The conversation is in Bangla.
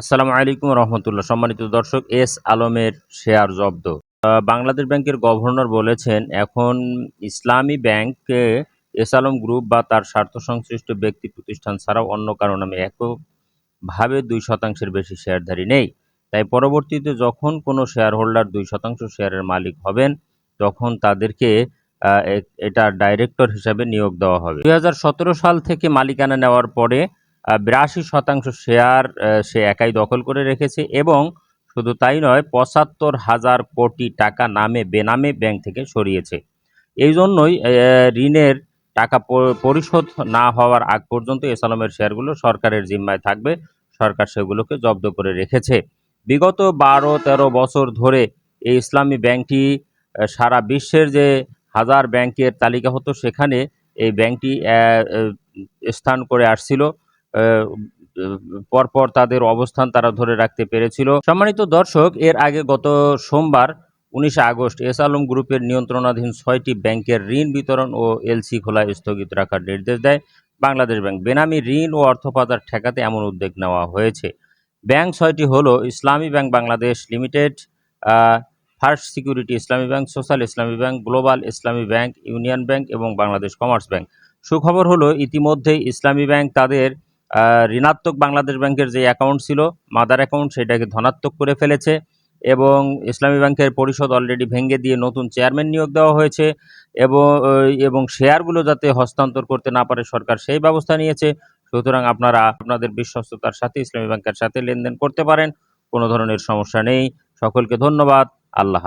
আসসালামু আলাইকুম রহমতুল্লাহ। সম্মানিত দর্শক, এস আলমের শেয়ার জব্দ। বাংলাদেশ ব্যাংকের গভর্নর বলেছেন, এখন ইসলামী ব্যাংকে এস আলম গ্রুপ বা তার স্বার্থ সংশ্লিষ্ট ব্যক্তি প্রতিষ্ঠান ছাড়াও অন্য কারও নামে এককভাবে দুই শতাংশের বেশি শেয়ারধারী নেই। তাই পরবর্তীতে যখন কোনো শেয়ার হোল্ডার দুই শতাংশ শেয়ারের মালিক হবেন, তখন তাদেরকে এটা ডাইরেক্টর হিসাবে নিয়োগ দেওয়া হবে। দু হাজার সতেরো সাল থেকে মালিকানা নেওয়ার পরে বিরাশি শতাংশ শেয়ার সে একাই দখল করে রেখেছে এবং শুধু তাই নয়, পঁচাত্তর হাজার কোটি টাকা নামে বেনামে ব্যাংক থেকে সরিয়েছে। এই জন্যই ঋণের টাকা পরিশোধ না হওয়ার আগ পর্যন্ত এসালমের শেয়ারগুলো সরকারের জিম্মায় থাকবে। সরকার সেগুলোকে জব্দ করে রেখেছে। বিগত বারো তেরো বছর ধরে এই ইসলামী ব্যাংকটি সারা বিশ্বের যে হাজার ব্যাংকের তালিকা হতো, সেখানে এই ব্যাংকটি স্থান করে আসছিল। পরপর তাদের অবস্থান তারা ধরে রাখতে পেরেছিল। সম্মানিত দর্শক, এর আগে গত সোমবার উনিশে আগস্ট এস আলম গ্রুপের নিয়ন্ত্রণাধীন ছয়টি ব্যাংকের ঋণ বিতরণ ও এলসি খোলা স্থগিত রাখার নির্দেশ দেয়। বাংলাদেশ ব্যাংক, বেনামি ঋণ ও অর্থ পাচার ঠেকাতে এমন উদ্যোগ নেওয়া হয়েছে। ব্যাংক ছয়টি হলো Islami bank Bangladesh limited first security Islami bank, social Islami bank, global Islami bank, union bank এবং বাংলাদেশ কমার্স ব্যাংক। সুখবর হলো, ইতিমধ্যেই ইসলামী ব্যাংক তাদের ঋণাত্মক বাংলাদেশ ব্যাংকের যে অ্যাকাউন্ট ছিল মাদার অ্যাকাউন্ট সেটাকে ধনাত্মক করে ফেলেছে এবং ইসলামী ব্যাংকের পরিষদ অলরেডি ভেঙে দিয়ে নতুন চেয়ারম্যান নিয়োগ দেওয়া হয়েছে এবং এবং শেয়ারগুলো যাতে হস্তান্তর করতে না পারে সরকার সেই ব্যবস্থা নিয়েছে। সুতরাং আপনারা আপনাদের বিশ্বস্ততার সাথে, ইসলামী ব্যাংকের সাথে লেনদেন করতে পারেন, কোনো ধরনের সমস্যা নেই। সকলকে ধন্যবাদ। আল্লাহ।